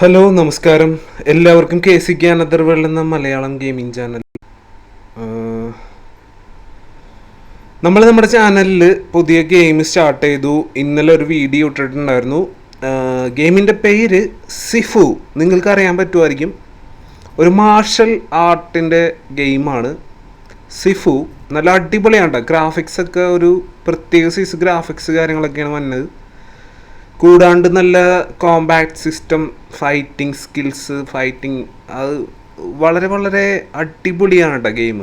Hello നമസ്കാരം. എല്ലാവർക്കും K C K another world എന്ന മലയാളം ഗെയിമിംഗ് ചാനൽ. നമ്മൾ നമ്മുടെ ചാനലിൽ പുതിയ ഗെയിം സ്റ്റാർട്ട് ചെയ്തു. ഇന്നലെ ഒരു വീഡിയോ ഇട്ടിട്ടുണ്ടായിരുന്നു. ഗെയിമിന്റെ പേര് സിഫു. നിങ്ങൾക്ക് അറിയാൻ പറ്റുമായിരിക്കും. ഒരു മാർഷൽ ആർട്ടിന്റെ ഗെയിമാണ് സിഫു. നല്ല അടിപൊളിയാണ് കേട്ടോ ഗ്രാഫിക്സ് ഒക്കെ ഒരു പ്രത്യേക സൈസ് ഗ്രാഫിക്സ് കാര്യങ്ങളൊക്കെയാണ് വന്നത്. കൂടാണ്ട് നല്ല compact system fighting skills fighting അത് വളരെ വളരെ അടിപൊളിയാണ് കേട്ടോ ഗെയിം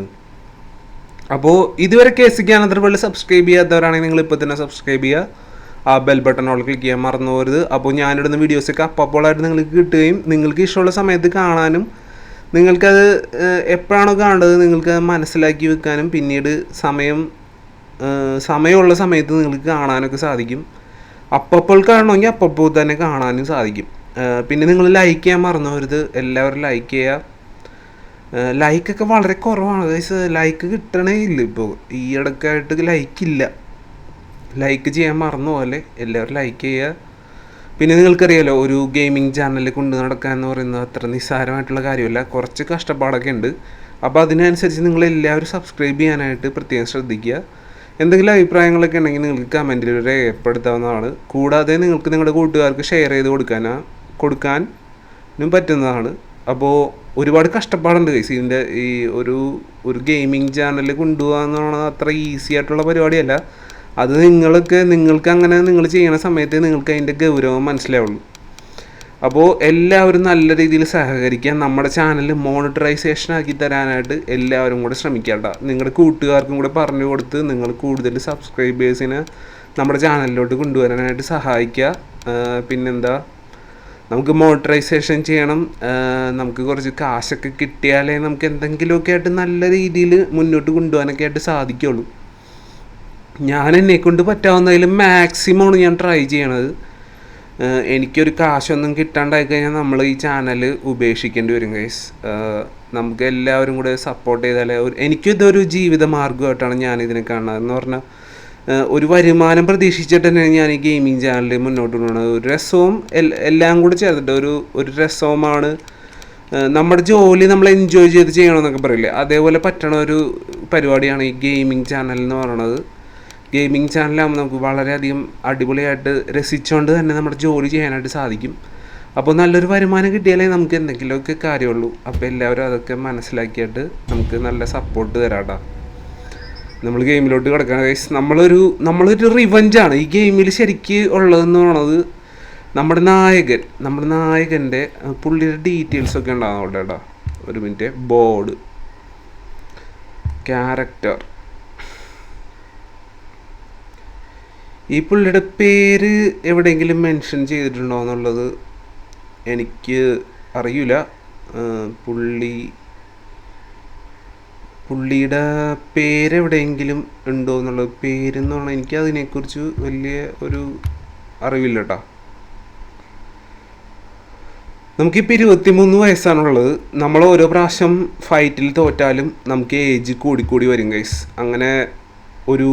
അപ്പോൾ ഇതുവരെ കേസിക്കാൻ അത്ര വെള്ളി സബ്സ്ക്രൈബ് ചെയ്യാത്തവരാണെങ്കിൽ നിങ്ങൾ ഇപ്പോൾ തന്നെ സബ്സ്ക്രൈബ് ചെയ്യുക ആ ബെൽ ബട്ടൺ ഓൾ ക്ലിക്ക് ചെയ്യാൻ മറന്നു പോകരുത്. അപ്പോൾ ഞാനിടുന്ന വീഡിയോസൊക്കെ അപ്പപ്പോളായിട്ട് നിങ്ങൾക്ക് കിട്ടുകയും നിങ്ങൾക്ക് ഇഷ്ടമുള്ള സമയത്ത് കാണാനും നിങ്ങൾക്കത് എപ്പോഴാണോ കാണേണ്ടത് നിങ്ങൾക്ക് മനസ്സിലാക്കി വെക്കാനും പിന്നീട് സമയം സമയമുള്ള സമയത്ത് നിങ്ങൾക്ക് കാണാനൊക്കെ സാധിക്കും. അപ്പോൾ കാണണമെങ്കിൽ അപ്പപ്പോൾ തന്നെ കാണാനും സാധിക്കും. പിന്നെ നിങ്ങൾ ലൈക്ക് ചെയ്യാൻ മറന്നവരുത്. എല്ലാവരും ലൈക്ക് ചെയ്യുക ലൈക്കൊക്കെ വളരെ കുറവാണ് ഗൈസ് ലൈക്ക് കിട്ടണേ ഇല്ല ഇപ്പോൾ ഈ ഇടയ്ക്കായിട്ട് ലൈക്ക് ഇല്ല. ലൈക്ക് ചെയ്യാൻ മറന്നു പോലെ എല്ലാവരും ലൈക്ക് ചെയ്യുക പിന്നെ നിങ്ങൾക്കറിയാലോ ഒരു ഗെയിമിംഗ് ചാനൽ കൊണ്ട് നടക്കുക എന്ന് പറയുന്നത് അത്ര നിസ്സാരമായിട്ടുള്ള കാര്യമല്ല. കുറച്ച് കഷ്ടപ്പാടൊക്കെ ഉണ്ട്. അപ്പോൾ അതിനനുസരിച്ച് നിങ്ങൾ എല്ലാവരും സബ്സ്ക്രൈബ് ചെയ്യാനായിട്ട് പ്രത്യേകം ശ്രദ്ധിക്കുക. എന്തെങ്കിലും അഭിപ്രായങ്ങളൊക്കെ ഉണ്ടെങ്കിൽ നിങ്ങൾക്ക് കമന്റിൽ രേഖപ്പെടുത്താവുന്നതാണ്. കൂടാതെ നിങ്ങൾക്ക് നിങ്ങളുടെ കൂട്ടുകാർക്ക് ഷെയർ ചെയ്ത് കൊടുക്കാനാ കൊടുക്കാനും പറ്റുന്നതാണ്. അപ്പോൾ ഒരുപാട് കഷ്ടപ്പാടുണ്ട് ഗൈസ് ഇതിന്റെ ഈ ഒരു ഒരു ഗെയിമിംഗ് ചാനൽ കൊണ്ടുപോകുക എന്ന് അത്ര ഈസി ആയിട്ടുള്ള പരിപാടിയല്ല. അത് നിങ്ങൾക്ക് നിങ്ങൾക്ക് അങ്ങനെ നിങ്ങൾ ചെയ്യുന്ന സമയത്ത് നിങ്ങൾക്ക് അതിന്റെ ഗൗരവം മനസ്സിലാവുള്ളൂ. അപ്പോൾ എല്ലാവരും നല്ല രീതിയിൽ സഹകരിക്കാൻ നമ്മുടെ ചാനൽ മോണിറ്ററൈസേഷൻ ആക്കി തരാനായിട്ട് എല്ലാവരും കൂടെ ശ്രമിക്കേണ്ട നിങ്ങളുടെ കൂട്ടുകാർക്കും കൂടെ പറഞ്ഞു കൊടുത്ത് നിങ്ങൾ കൂടുതൽ സബ്സ്ക്രൈബേഴ്സിനെ നമ്മുടെ ചാനലിലോട്ട് കൊണ്ടുവരാനായിട്ട് സഹായിക്കുക പിന്നെന്താ? നമുക്ക് മോണിറ്ററൈസേഷൻ ചെയ്യണം. നമുക്ക് കുറച്ച് കാശൊക്കെ കിട്ടിയാലേ നമുക്ക് എന്തെങ്കിലുമൊക്കെ ആയിട്ട് നല്ല രീതിയിൽ മുന്നോട്ട് കൊണ്ടുപോകാനൊക്കെ ആയിട്ട് സാധിക്കുള്ളൂ. ഞാൻ എന്നെ കൊണ്ട് പറ്റാവുന്നതിലും മാക്സിമമാണ് ഞാൻ ട്രൈ ചെയ്യണത്. എനിക്കൊരു കാശൊന്നും കിട്ടാണ്ടായി കഴിഞ്ഞാൽ നമ്മൾ ഈ ചാനൽ ഉപേക്ഷിക്കേണ്ടി വരും ഗൈസ് നമുക്ക് എല്ലാവരും കൂടെ സപ്പോർട്ട് ചെയ്താലേ ഒരു എനിക്കിതൊരു ജീവിത മാർഗമായിട്ടാണ് ഞാൻ ഇതിനെ കാണുന്നത്. എന്ന് പറഞ്ഞാൽ ഒരു വരുമാനം പ്രതീക്ഷിച്ചിട്ട് തന്നെ ഞാൻ ഈ ഗെയിമിംഗ് ചാനലിൽ മുന്നോട്ട് കൊണ്ടുപോകുന്നത് ഒരു രസവും എല്ലാം കൂടെ ചേർത്തിട്ട് ഒരു ഒരു രസവുമാണ് നമ്മുടെ ജോലി നമ്മൾ എൻജോയ് ചെയ്ത് ചെയ്യണമെന്നൊക്കെ പറയില്ലേ? അതേപോലെ പറ്റണ ഒരു പരിപാടിയാണ് ഈ ഗെയിമിംഗ് ചാനൽ എന്ന് പറയുന്നത് ഗെയിമിംഗ് ചാനലാകുമ്പോൾ നമുക്ക് വളരെയധികം അടിപൊളിയായിട്ട് രസിച്ചുകൊണ്ട് തന്നെ നമ്മുടെ ജോലി ചെയ്യാനായിട്ട് സാധിക്കും. അപ്പോൾ നല്ലൊരു വരുമാനം കിട്ടിയാലേ നമുക്ക് എന്തെങ്കിലുമൊക്കെ കാര്യമുള്ളൂ. അപ്പോൾ എല്ലാവരും അതൊക്കെ മനസ്സിലാക്കിയിട്ട് നമുക്ക് നല്ല സപ്പോർട്ട് തരാട്ടാ. നമ്മൾ ഗെയിമിലോട്ട് കിടക്കണം. ഗൈസ് നമ്മളൊരു നമ്മളൊരു റിവഞ്ചാണ് ഈ ഗെയിമിൽ ശരിക്ക് ഉള്ളതെന്ന് പറയുന്നത് നമ്മുടെ നായകൻ നമ്മുടെ നായകന്റെ പുള്ളിയുടെ ഡീറ്റെയിൽസൊക്കെ ഉണ്ടാകും അവിടെ കേട്ടോ. ഒരു മിനിറ്റ് ബോർഡ്. ക്യാരക്ടർ ഈ പുള്ളിയുടെ പേര് എവിടെയെങ്കിലും മെൻഷൻ ചെയ്തിട്ടുണ്ടോ എന്നുള്ളത് എനിക്ക് അറിയില്ല. പുള്ളി പുള്ളിയുടെ പേരെവിടെയെങ്കിലും ഉണ്ടോ എന്നുള്ളത് പേരെന്ന് പറഞ്ഞാൽ എനിക്ക് അതിനെക്കുറിച്ച് വലിയ ഒരു അറിവില്ല കേട്ടോ. നമുക്കിപ്പോൾ ഇരുപത്തിമൂന്ന് വയസ്സാണുള്ളത്. നമ്മൾ ഓരോ പ്രാവശ്യം ഫൈറ്റിൽ തോറ്റാലും നമുക്ക് ഏജ് കൂടിക്കൂടി വരും ഗൈസ് അങ്ങനെ ഒരു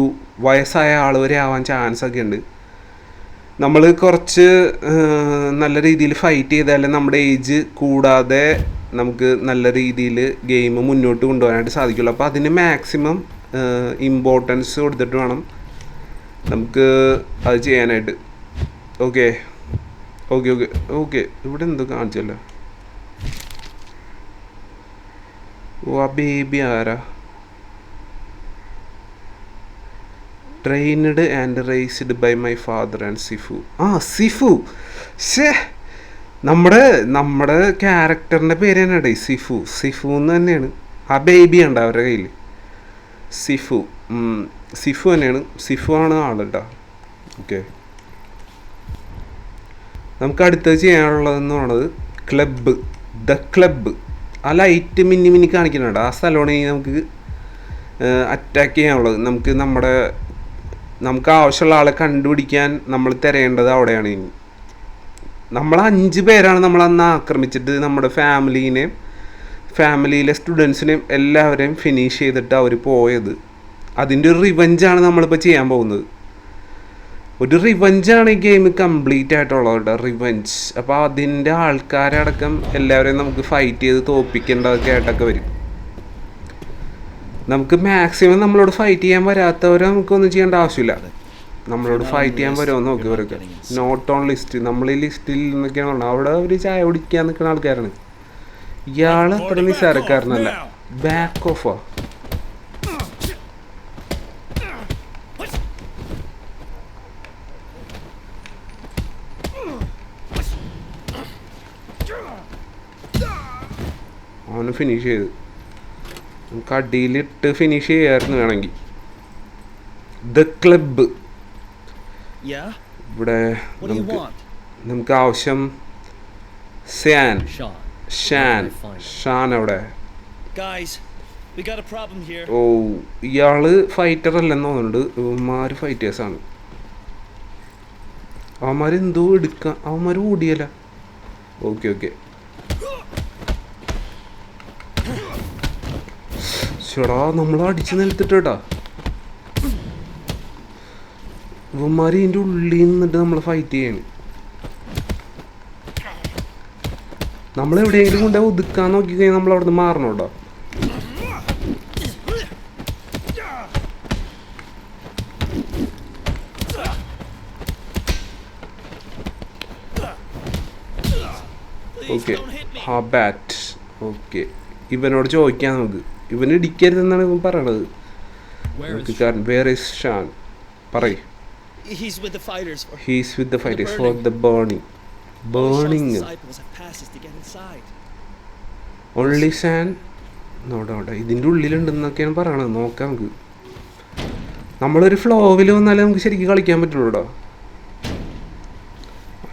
വയസ്സായ ആൾ വരെ ആവാൻ ചാൻസ് ഒക്കെ ഉണ്ട്. നമ്മൾ കുറച്ച് നല്ല രീതിയിൽ ഫൈറ്റ് ചെയ്താലേ നമ്മുടെ ഏജ് കൂടാതെ നമുക്ക് നല്ല രീതിയിൽ ഗെയിം മുന്നോട്ട് കൊണ്ടുപോകാനായിട്ട് സാധിക്കുള്ളൂ. അപ്പോൾ അതിന് മാക്സിമം ഇമ്പോർട്ടൻസ് കൊടുത്തിട്ട് വേണം നമുക്ക് അത് ചെയ്യാനായിട്ട്. ഓക്കെ ഓക്കെ ഓക്കെ ഓക്കെ ഇവിടെ എന്തോ കാണിച്ചല്ലോ? ഓ ആ ബേബി ആരാ? Trained and raised by my father and sifu ആ സിഫു ഷേ നമ്മുടെ നമ്മുടെ ക്യാരക്ടറിന്റെ പേര് തന്നെയാണ് സിഫു സിഫു എന്ന് തന്നെയാണ്. ആ ബേബി ഉണ്ട് അവരുടെ കയ്യിൽ സിഫു സിഫു തന്നെയാണ്. സിഫു ആണ് ആളുണ്ടാ ഓക്കെ നമുക്ക് അടുത്തത് ചെയ്യാനുള്ളതെന്ന് പറയുന്നത് ക്ലബ്ബ് ദ ക്ലബ്ബ് ആ ലൈറ്റ് മിന്നി മിന്നി കാണിക്കുന്നുണ്ട്. ആ സ്ഥലമാണ് നമുക്ക് അറ്റാക്ക് ചെയ്യാനുള്ളത്. നമുക്ക് നമ്മുടെ നമുക്ക് ആവശ്യമുള്ള ആളെ കണ്ടുപിടിക്കാൻ നമ്മൾ തിരയേണ്ടത് അവിടെയാണ് ഇനി. നമ്മൾ അഞ്ച് പേരാണ് നമ്മൾ അന്ന് ആക്രമിച്ചിട്ട് നമ്മുടെ ഫാമിലീനെയും ഫാമിലിയിലെ സ്റ്റുഡൻസിനെയും എല്ലാവരെയും ഫിനിഷ് ചെയ്തിട്ട് അവർ പോയത്. അതിന്റെ ഒരു റിവഞ്ചാണ് നമ്മളിപ്പോൾ ചെയ്യാൻ പോകുന്നത്. ഒരു റിവഞ്ചാണ് ഈ ഗെയിം കംപ്ലീറ്റ് ആയിട്ടുള്ളത് കേട്ടോ റിവഞ്ച് അപ്പോൾ അതിന്റെ ആൾക്കാരടക്കം എല്ലാവരെയും നമുക്ക് ഫൈറ്റ് ചെയ്ത് തോപ്പിക്കേണ്ടതൊക്കെ ആയിട്ടൊക്കെ വരും. നമുക്ക് മാക്സിമം നമ്മളോട് ഫൈറ്റ് ചെയ്യാൻ വരാത്തവരെ നമുക്കൊന്നും ചെയ്യേണ്ട ആവശ്യമില്ല. നമ്മളോട് ഫൈറ്റ് ചെയ്യാൻ വരുമോ നോക്കി ഇവരൊക്കെ. നോട്ട് ഓൺ ലിസ്റ്റ് നമ്മൾ ഈ ലിസ്റ്റിൽ നിന്നൊക്കെയാണ് പറഞ്ഞത്. അവിടെ അവർ ചായ കുടിക്കാൻ നിൽക്കുന്ന ആൾക്കാരാണ്. ഇയാൾ അത്ര നിസ്സാരക്കാരനല്ല ബാക്ക് ഓഫാ അവന് ഫിനിഷ് ചെയ്ത്. നമുക്ക് അടിയിലിട്ട് ഫിനിഷ് ചെയ്യായിരുന്നു വേണമെങ്കിൽ. The club? ഇവിടെ നമുക്ക് നമുക്ക് ആവശ്യം സാൻ ഷാൻ ഷാൻ അവിടെ. ഓ ഇയാൾ ഫൈറ്റർ അല്ലെന്ന് തോന്നുന്നുണ്ട്. ഇവന്മാര് ഫൈറ്റേഴ്സാണ് ആണ്. അവന്മാർ എന്തോ എടുക്കാം അവന്മാർ ഓടിയല്ല. ഓക്കെ ഓക്കെ ചേടാ നമ്മൾ അടിച്ച് നിലത്തിട്ടാ ഇവന്മാർ ഇതിന്റെ ഉള്ളിൽ നിന്നിട്ട് നമ്മൾ ഫൈറ്റ് ചെയ്യാണ്. നമ്മളെവിടെയെങ്കിലും കൊണ്ടുപോയി ഒതുക്കാൻ നോക്കി കഴിഞ്ഞാൽ നമ്മൾ അവിടെ നിന്ന് മാറണം കേട്ടോ ഓക്കെ ഹാ ബാറ്റ് ഓക്കെ ഇവനോട് ചോദിക്കാം നമുക്ക്. ഇവന് ഇടിക്കരുതെന്നാണ് ഇവൻ പറയണത്. ഇതിന്റെ നമുക്ക് കാരണം ഇസ് ഷാൻ പറയ്. He's with the fighters. For For the burning. Only ഇതിന്റെ ഉള്ളിലുണ്ടെന്നൊക്കെയാണ് പറയണത്. നോക്കാം നമുക്ക്. നമ്മളൊരു ഫ്ലോവിൽ വന്നാലേ നമുക്ക് ശരിക്കും കളിക്കാൻ പറ്റുള്ളൂ കേട്ടോ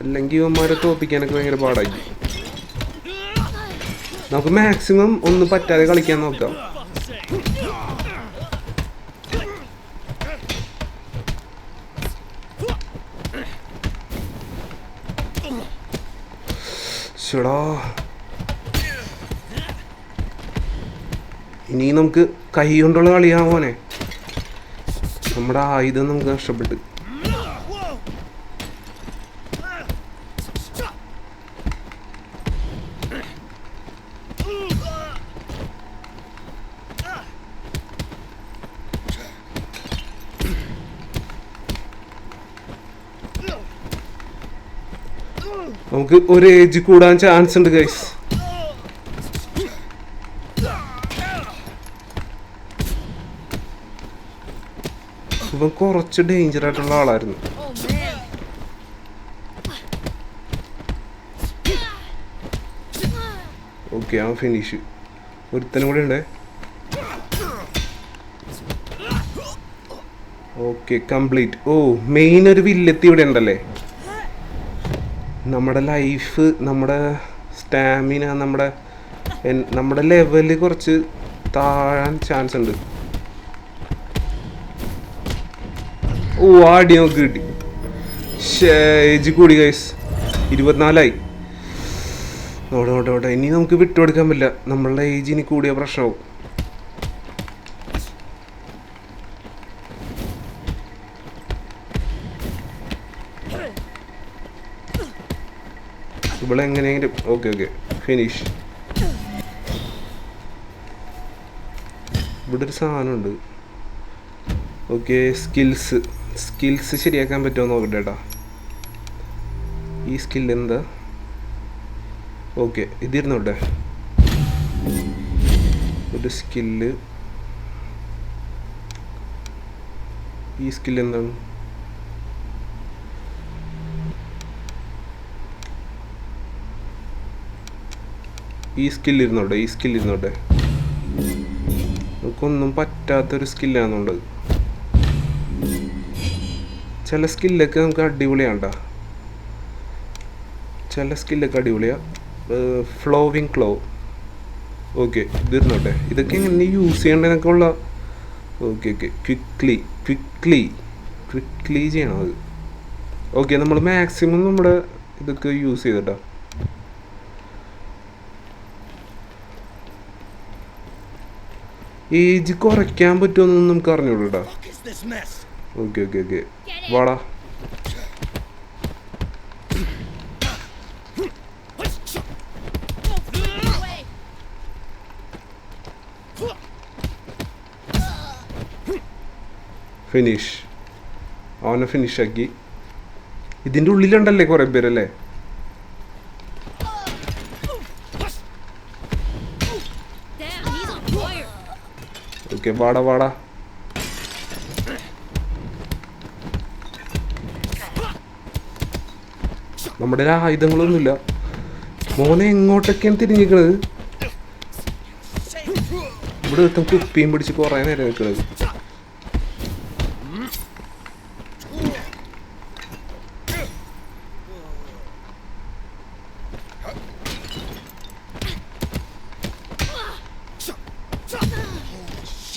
അല്ലെങ്കിൽ ഇവന്മാരെ തോപ്പിക്കാനൊക്കെ ഭയങ്കര പാടായി നമുക്ക് മാക്സിമം ഒന്നും പറ്റാതെ കളിക്കാൻ നോക്കാം. ഇനി നമുക്ക് കൈ കൊണ്ടുള്ള കളിയാവോനെ നമ്മുടെ ആയുധം നമുക്ക് നഷ്ടപ്പെട്ട്. നമുക്ക് ഒരു ഏജ് കൂടാൻ ചാൻസ് ഉണ്ട് ഗൈസ് ഇവൻ കുറച്ച് ഡേഞ്ചർ ആയിട്ടുള്ള ആളായിരുന്നു. ഓക്കെ ആ ഫിനിഷ് ഒരുത്തനും കൂടെ ഉണ്ടേ. ഓക്കെ കംപ്ലീറ്റ് ഓ മെയിൻ ഒരു വില്ലെത്തി ഇവിടെ ഉണ്ടല്ലേ? നമ്മുടെ ലൈഫ് നമ്മുടെ സ്റ്റാമിന നമ്മുടെ നമ്മുടെ ലെവൽ കുറച്ച് താഴാൻ ചാൻസ് ഉണ്ട്. ഓ ആടി നമുക്ക് കിട്ടി ഏജ് കൂടി ഗൈസ് ഇരുപത്തിനാലായി. നോട്ടെ നോട്ടെ നോട്ടെ ഇനി നമുക്ക് വിട്ടുകൊടുക്കാൻ പറ്റില്ല. നമ്മളുടെ ഏജ് ഇനി കൂടിയ പ്രശ്നമാവും. ഇവിടെ എങ്ങനെയെങ്കിലും ഓക്കെ ഓക്കെ. ഫിനിഷ് ഇവിടെ ഒരു സാധനമുണ്ട്. ഓക്കെ സ്കിൽസ് സ്കിൽസ് ശരിയാക്കാൻ പറ്റുമോ നോക്കട്ടെ കേട്ടോ. ഈ സ്കിൽ എന്താ? ഓക്കെ ഇതിരുന്നോട്ടെ ഒരു സ്കില്ല് ഈ സ്കിൽ എന്താണ്? ഈ സ്കിൽ ഇരുന്നോട്ടെ ഈ സ്കിൽ ഇരുന്നോട്ടെ. നമുക്കൊന്നും പറ്റാത്തൊരു സ്കില്ലാണെന്നുള്ളത് ചില സ്കില്ലൊക്കെ നമുക്ക് അടിപൊളിയാണ്ടാ. ചില സ്കില്ലൊക്കെ അടിപൊളിയാ. ഫ്ലോവിങ് ക്ലോ ഓക്കെ ഇതിരുന്നോട്ടെ. ഇതൊക്കെ എങ്ങനെ യൂസ് ചെയ്യേണ്ടതിനൊക്കെ ഉള്ള okay okay. Quickly quickly quickly ചെയ്യണം അത്. ഓക്കെ നമ്മൾ മാക്സിമം നമ്മുടെ ഇതൊക്കെ യൂസ് ചെയ്തിട്ടാ. ഏജ് കുറയ്ക്കാൻ പറ്റുമെന്ന് നമുക്ക് അറിഞ്ഞോളൂ കേട്ടോ ഓക്കെ ഓക്കെ ഓക്കെ വാടാ. ഫിനിഷ് അവനെ ഫിനിഷാക്കി ഇതിന്റെ ഉള്ളിലുണ്ടല്ലേ കുറേ പേരല്ലേ? ഓക്കെ വാടാ വാടാ. നമ്മുടെ ആയുധങ്ങളൊന്നുമില്ല. മോനെ എങ്ങോട്ടൊക്കെയാണ് തിരിഞ്ഞിരിക്കുന്നത് ഇവിടെ ഒരുത്തൻ കുപ്പിയും പിടിച്ച് കുറേ നേരം നിൽക്കണത്.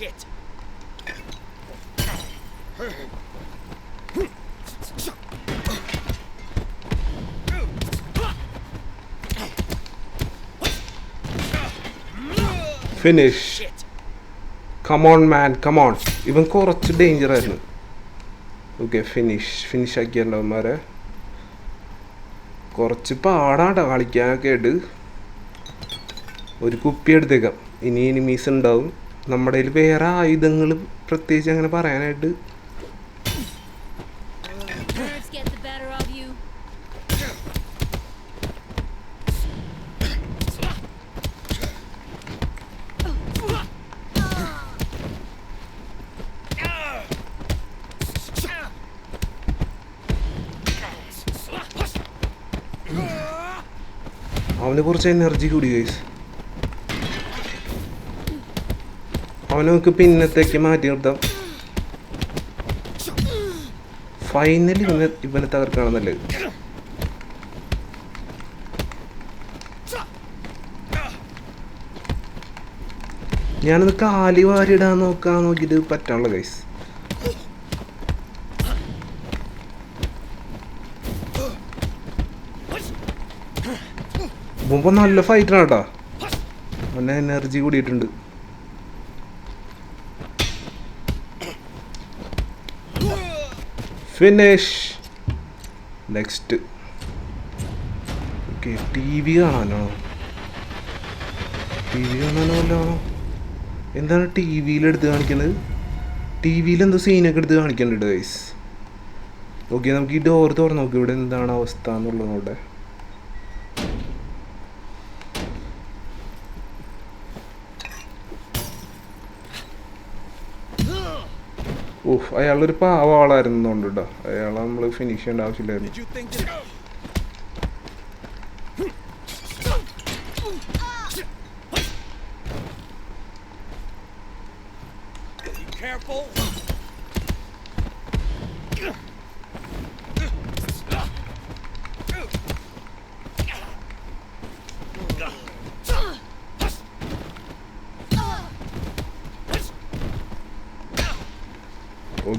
Shit. Finish. Come on man come on ഇവൻ കുറച്ച് ഡേഞ്ചർ ആയിരുന്നു ഓക്കെ ഫിനിഷ് ഫിനിഷ് ആക്കിയവന്മാരെ കുറച്ച് പാടാട്ടോ കളിക്കാനൊക്കെ ആയിട്ട് ഒരു കുപ്പി എടുത്തേക്കാം. ഇനി എനിമീസ് ഉണ്ടാവും. നമ്മുടെ കയ്യിൽ വേറെ ആയുധങ്ങൾ പ്രത്യേകിച്ച് അങ്ങനെ പറയാനായിട്ട്. അവന് കുറച്ച് എനർജി കൂടി ഗൈസ് അവനെ നമുക്ക് പിന്നത്തേക്ക് മാറ്റി നിർത്താം. ഫൈനലി ഇവനെ ഇവനെ തകർക്കാണെന്നല്ലേ? ഞാനത് കാലി വാരിടാൻ നോക്കാൻ നോക്കിയിട്ട് പറ്റാനുള്ള കൈസ് മുമ്പ് നല്ല ഫൈറ്റർ കേട്ടോ. അവന്റെ എനർജി കൂടിയിട്ടുണ്ട്. Finish next okay T V കാണാനോ ടി വി കാണാനോ എന്താണ് ടി വിയിലെടുത്ത് കാണിക്കുന്നത് ടി വിയിൽ എന്തോ സീനൊക്കെ എടുത്ത് കാണിക്കുന്നുണ്ട് ഗൈസ് ഓക്കെ നമുക്ക് ഈ ഡോർ തുറന്ന് നോക്കി ഇവിടെ എന്താണ് അവസ്ഥ എന്നുള്ളത് നോട്ടെ അയാളൊരു പാവ ആളായിരുന്നുണ്ട് കേട്ടോ അയാളെ നമ്മൾ ഫിനിഷ് ചെയ്യേണ്ട ആവശ്യമില്ലായിരുന്നു careful.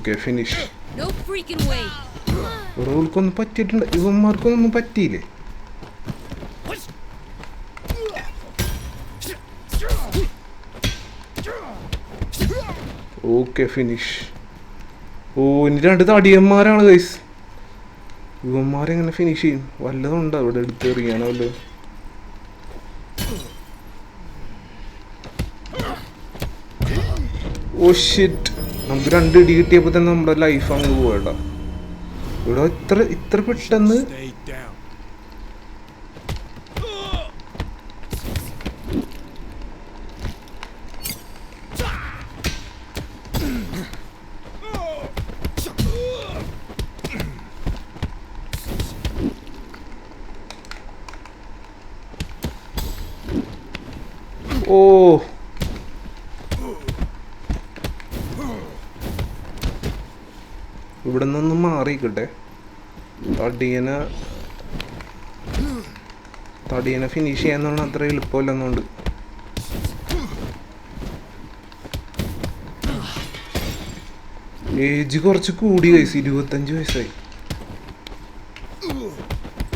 Okay finish. റോൾക്കൊന്നും പറ്റിയിട്ടുണ്ട് ഇവന്മാർക്കൊന്നും പറ്റിയില്ലേ? ഓക്കെ ഫിനിഷ് ഓ ഇനി രണ്ട് തടിയന്മാരാണ് ഗൈസ് ഇവന്മാരെങ്ങനെ ഫിനിഷ് ചെയ്യും? വല്ലതുണ്ട് അവിടെ എടുത്ത് വല്ലതും? ഓ ഷിറ്റ് നമുക്ക് രണ്ട് ഇടി കിട്ടിയപ്പോൾ തന്നെ നമ്മുടെ ലൈഫ് അങ്ങ് പോവേണ്ട ഇവിടെ ഇത്ര ഇത്ര പെട്ടെന്ന് Stay down. ഓ ഇവിടെ നിന്നൊന്ന് തടിയന തടിയനെ ഫിനിഷ് ചെയ്യാന്ന് പറഞ്ഞാൽ അത്ര എളുപ്പമില്ലെന്നുണ്ട്. ഏജ് കുറച്ച് കൂടി വയസ്സ് ഇരുപത്തഞ്ച് വയസ്സായി.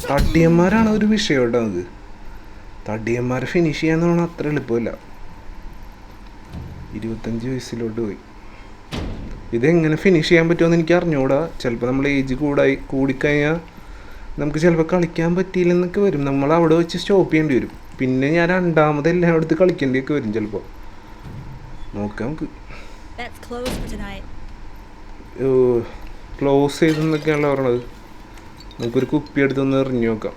തടിയന്മാരാണ് ഒരു വിഷയം കേട്ടോ അത്. തടിയന്മാരെ ഫിനിഷ് ചെയ്യാന്ന് പറഞ്ഞാൽ അത്ര എളുപ്പമില്ല. ഇരുപത്തഞ്ച് വയസ്സിലോട്ട് പോയി. ഇതെങ്ങനെ ഫിനിഷ് ചെയ്യാൻ പറ്റുമെന്ന് എനിക്ക് അറിഞ്ഞുകൂടാ ചിലപ്പോൾ നമ്മൾ ഏജ് കൂടായി കൂടിക്കഴിഞ്ഞാൽ നമുക്ക് ചിലപ്പോൾ കളിക്കാൻ പറ്റിയില്ലെന്നൊക്കെ വരും. നമ്മൾ അവിടെ വെച്ച് സ്റ്റോപ്പ് ചെയ്യേണ്ടി വരും. പിന്നെ ഞാൻ രണ്ടാമത് എല്ലാം എടുത്ത് കളിക്കേണ്ടിയൊക്കെ വരും ചിലപ്പോൾ നോക്കാം നമുക്ക്. ക്ലോസ് ചെയ്തെന്നൊക്കെയാണല്ലോ പറഞ്ഞത്. നമുക്കൊരു കുപ്പി എടുത്തൊന്ന് എറിഞ്ഞു നോക്കാം.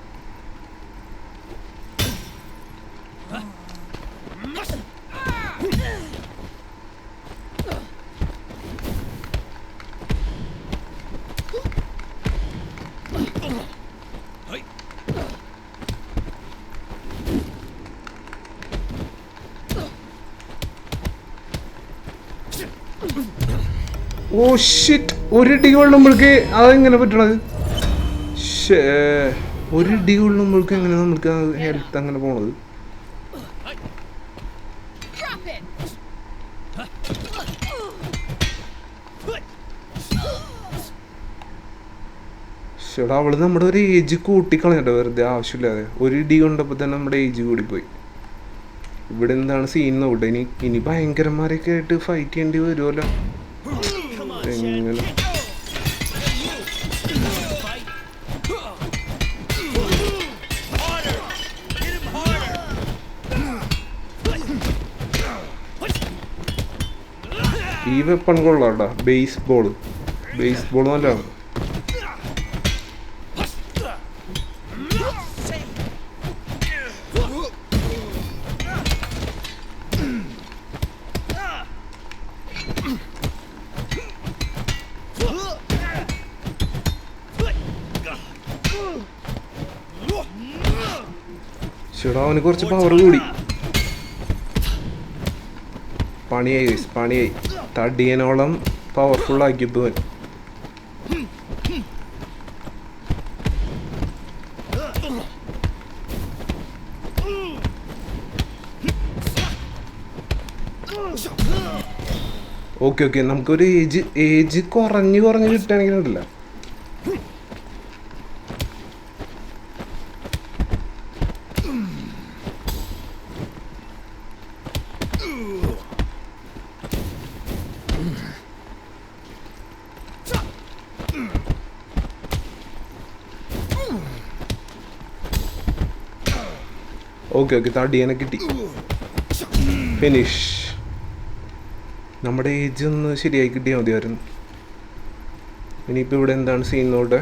ഷിറ്റ് ഒരു ഇടി കൊള്ളുമ്പോഴേക്ക് അതെങ്ങനെ പറ്റണത്? ഒരു ഇടി കൊള്ളുമ്പോഴേക്ക് എങ്ങനെ നമ്മൾക്ക് ഹെൽത്ത് അങ്ങനെ പോണത്! ചേട്ടാ അവൾ നമ്മുടെ ഒരു ഏജ് കൂട്ടിക്കളഞ്ഞിട്ട് വെറുതെ ആവശ്യമില്ലാതെ. ഒരു ഡി കൊണ്ടപ്പോൾ തന്നെ നമ്മുടെ ഏജ് കൂടിപ്പോയി. ഇവിടെ എന്താണ് സീൻ നോട്ടെ ഇനി ഇനി ഭയങ്കരന്മാരൊക്കെ ആയിട്ട് ഫൈറ്റ് ചെയ്യേണ്ടി വരുമല്ലോ ഈ വെപ്പൺ കൊള്ളാം ബേസ്ബോൾ ബേസ്ബോൾ ബേസ് ബോൾ നല്ലതാണ്. ചേട്ടാ അവന് കുറച്ച് പവർ കൂടി. പണിയായി പണിയായി. തടിയനോളം പവർഫുൾ ആക്കിയപ്പോ ഇവൻ. ഓക്കെ ഓക്കെ നമുക്കൊരു ഏജ് ഏജ് കുറഞ്ഞ് കുറഞ്ഞ് കിട്ടുകയാണെങ്കിൽ ഉണ്ടല്ലോ. ഓക്കെ ഓക്കെ താ ഡിയനെ കിട്ടി. ഫിനിഷ് നമ്മുടെ ഏജ് ഒന്ന് ശരിയായി കിട്ടിയാൽ മതിയായിരുന്നു. ഇനിയിപ്പോൾ ഇവിടെ എന്താണ് സീൻ നോട്ടെ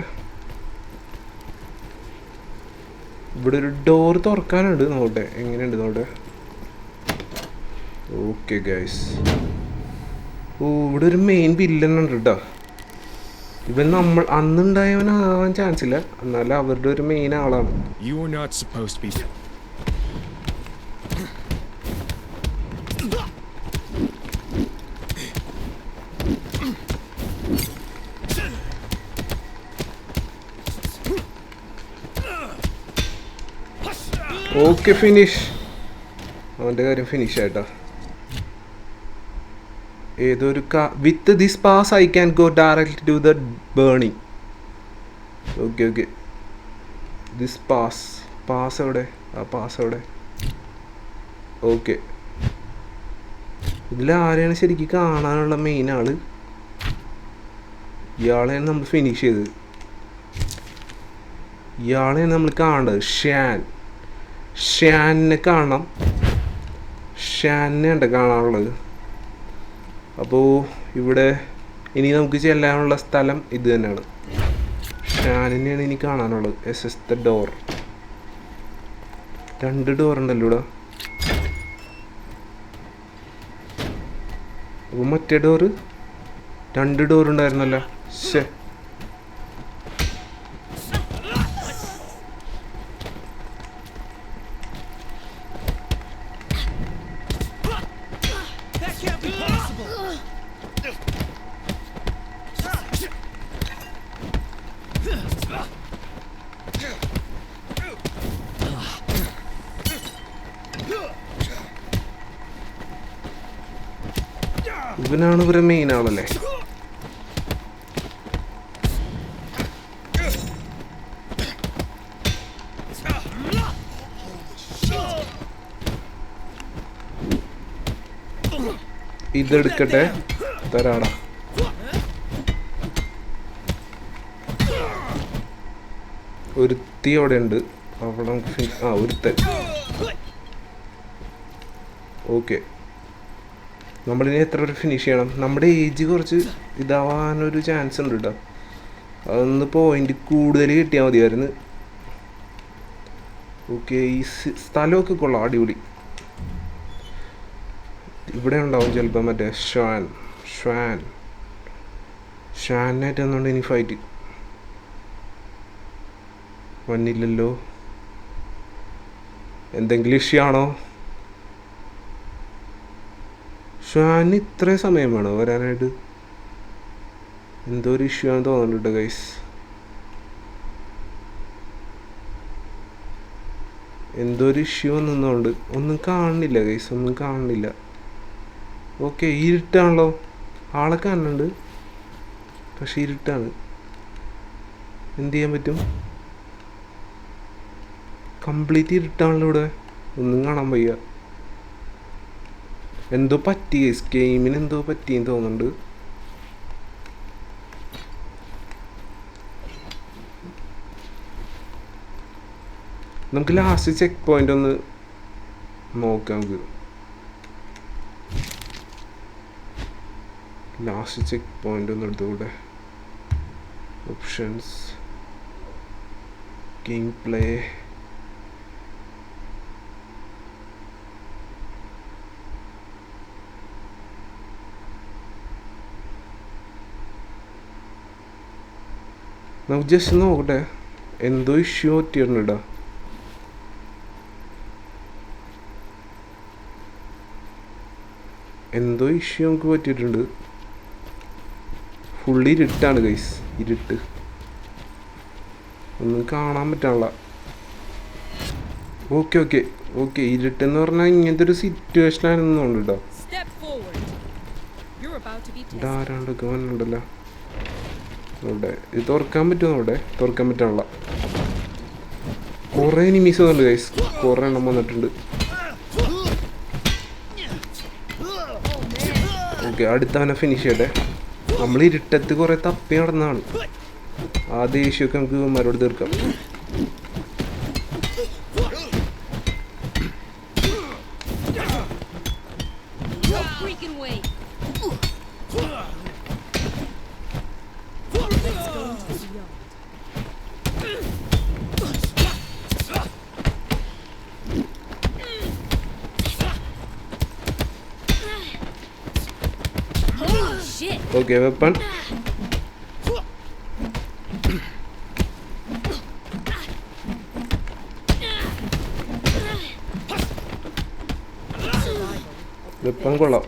ഇവിടെ ഒരു ഡോർ തുറക്കാനുണ്ട് നോട്ടെ എങ്ങനെയുണ്ട് നോട്ടെ ഓക്കെ ഗൈസ് ഓ ഇവിടെ ഒരു മെയിൻ വില്ലനുണ്ട് കേട്ടോ. ഇവൻ നമ്മൾ അന്നുണ്ടായവനാവാൻ ചാൻസ് ഇല്ല. എന്നാലും അവരുടെ ഒരു മെയിൻ ആളാണ്. Are not supposed to be. Okay finish അവന്റെ കാര്യം ഫിനിഷ് ആയിട്ടാ. ഏതൊരു with this pass I can go direct to the burning okay okay this pass pass എവിടെ? ആ പാസ് എവിടെ? ഓക്കെ ഇതിൽ ആരെയാണ് ശരിക്കും കാണാനുള്ള മെയിൻ ആൾ? ഇയാളെയാണ് നമ്മൾ ഫിനിഷ് ചെയ്തത്. ഇയാളെയാണ് നമ്മൾ കാണേണ്ടത് ഷ്യാൻ ഷ്യാനിനെ കാണാം ഷ്യാനെ ഉണ്ട് കാണാനുള്ളത്. അപ്പോൾ ഇവിടെ ഇനി നമുക്ക് ചെല്ലാനുള്ള സ്ഥലം ഇത് തന്നെയാണ്. ഷാനിനെയാണ് ഇനി കാണാനുള്ളത്. എസ് എസ് ദ ഡോർ രണ്ട് ഡോർ ഉണ്ടല്ലോ ഇവിടെ. അപ്പോൾ മറ്റേ ഡോറ് രണ്ട് ഡോർ ഉണ്ടായിരുന്നല്ലോ. ശേ ഇവനാണ് ഇവരെ മെയിൻ ആളല്ലേ? ഇതെടുക്കട്ടെ. തരാടാ. ഒരുത്തി അവിടെ ഉണ്ട് അവിടെ ആ ഒരുത്തൻ. ഓക്കെ. നമ്മളിനി എത്ര വരെ ഫിനിഷ് ചെയ്യണം? നമ്മുടെ ഏജ് കുറച്ച് ഇതാവാനൊരു ചാൻസ് ഉണ്ട് കേട്ടോ അതൊന്ന് പോയിന്റ് കൂടുതൽ കിട്ടിയാൽ മതിയായിരുന്നു. ഓക്കെ ഈ സ്ഥലമൊക്കെ കൊള്ളാം അടിപൊളി. ഇവിടെ ഉണ്ടാവും ചിലപ്പോൾ മറ്റേ ഷാൻ ഷ്വാൻ ഷ്വാനായിട്ട് എന്നുകൊണ്ട് ഇനി ഫൈറ്റ് വന്നില്ലല്ലോ. എന്തെങ്കിലും ഇഷ്യൂ ആണോ? ഷ്വാൻ ഇത്രയും സമയം വേണോ വരാനായിട്ട്. എന്തോ ഒരു ഇഷ്യൂ ആണെന്ന് തോന്നുന്നുണ്ട് ഗൈസ് എന്തോ ഒരു ഇഷ്യൂ വന്നതുകൊണ്ട് ഒന്നും കാണുന്നില്ല ഗൈസ് ഒന്നും കാണുന്നില്ല. ഓക്കെ ഇരുട്ടാണല്ലോ. ആളെ കാണുന്നുണ്ട്. പക്ഷെ ഇരുട്ടാണ്. എന്ത് ചെയ്യാൻ പറ്റും? കംപ്ലീറ്റ് ഇരുട്ടാണല്ലോ ഇവിടെ. ഒന്നും കാണാൻ വയ്യ. എന്തോ പറ്റി? ഗെയിമിന് എന്തോ പറ്റിയെന്ന് തോന്നുന്നുണ്ട്. നമുക്ക് ലാസ്റ്റ് ചെക്ക് പോയിന്റ് ഒന്ന് നോക്കാം നമുക്ക്. ലാസ്റ്റ് ചെക്ക് പോയിന്റ് ഒന്ന് എടുത്തുകൂടെ ഓപ്ഷൻസ് ഗെയിം പ്ലേ നമുക്ക് ജസ്റ്റ് നോക്കട്ടെ. എന്തോ ഇഷ്യൂ പറ്റിയിട്ടുണ്ട് എന്തോ ഇഷ്യൂ നമുക്ക് പറ്റിയിട്ടുണ്ട്. ഫുള്ളി ഇരുട്ടാണ് ഗൈസ് ഇരുട്ട്. ഒന്നും കാണാൻ പറ്റാനുള്ള. ഓക്കെ ഓക്കെ ഓക്കെ ഇരുട്ടെന്ന് പറഞ്ഞാൽ ഇങ്ങനത്തെ ഒരു സിറ്റുവേഷൻ ആയിരുന്നു കേട്ടോ ഇതാരാണ്ടൊക്കെ forward. ഇവിടെ. ഇത് തുറക്കാൻ പറ്റുമോ അവിടെ തുറക്കാൻ പറ്റാനുള്ള. കുറേ എനിമീസ് വന്നിട്ടുണ്ട് ഗൈസ് കുറേ എണ്ണം വന്നിട്ടുണ്ട്. ഓക്കെ അടുത്തവനെ ഫിനിഷ് ചെയ്യട്ടെ. നമ്മൾ ഇരുട്ടത്ത് കുറേ തപ്പി നടന്നതാണ്. ആ ദേഷ്യമൊക്കെ നമുക്ക് ഇവന്മാരോട് തീർക്കാം. Shit. up on. വെപ്പൺ കൊള്ളാം